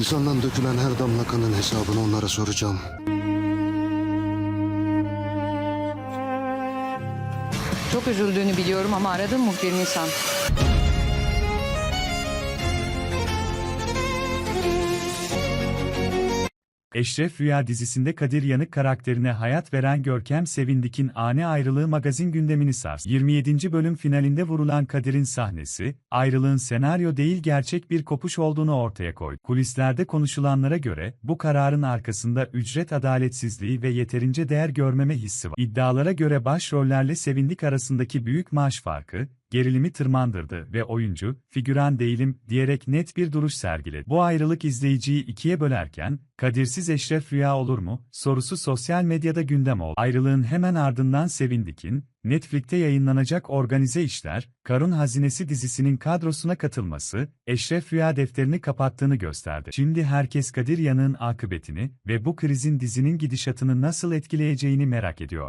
Lisandan dökülen her damla kanın hesabını onlara soracağım. Çok üzüldüğünü biliyorum ama aradın mı bir Nisan? Eşref Rüya dizisinde Kadir Yanık karakterine hayat veren Görkem Sevindik'in ani ayrılığı magazin gündemini sarstı. 27. bölüm finalinde vurulan Kadir'in sahnesi, ayrılığın senaryo değil gerçek bir kopuş olduğunu ortaya koydu. Kulislerde konuşulanlara göre, bu kararın arkasında ücret adaletsizliği ve yeterince değer görmeme hissi var. İddialara göre başrollerle Sevindik arasındaki büyük maaş farkı, gerilimi tırmandırdı ve oyuncu, figüran değilim diyerek net bir duruş sergiledi. Bu ayrılık izleyiciyi ikiye bölerken, Kadirsiz Eşref Rüya olur mu? sorusu sosyal medyada gündem oldu. Ayrılığın hemen ardından Sevindik'in, Netflix'te yayınlanacak Organize İşler, Karun Hazinesi dizisinin kadrosuna katılması, Eşref Rüya defterini kapattığını gösterdi. Şimdi herkes Kadir Yanık'ın akıbetini ve bu krizin dizinin gidişatını nasıl etkileyeceğini merak ediyor.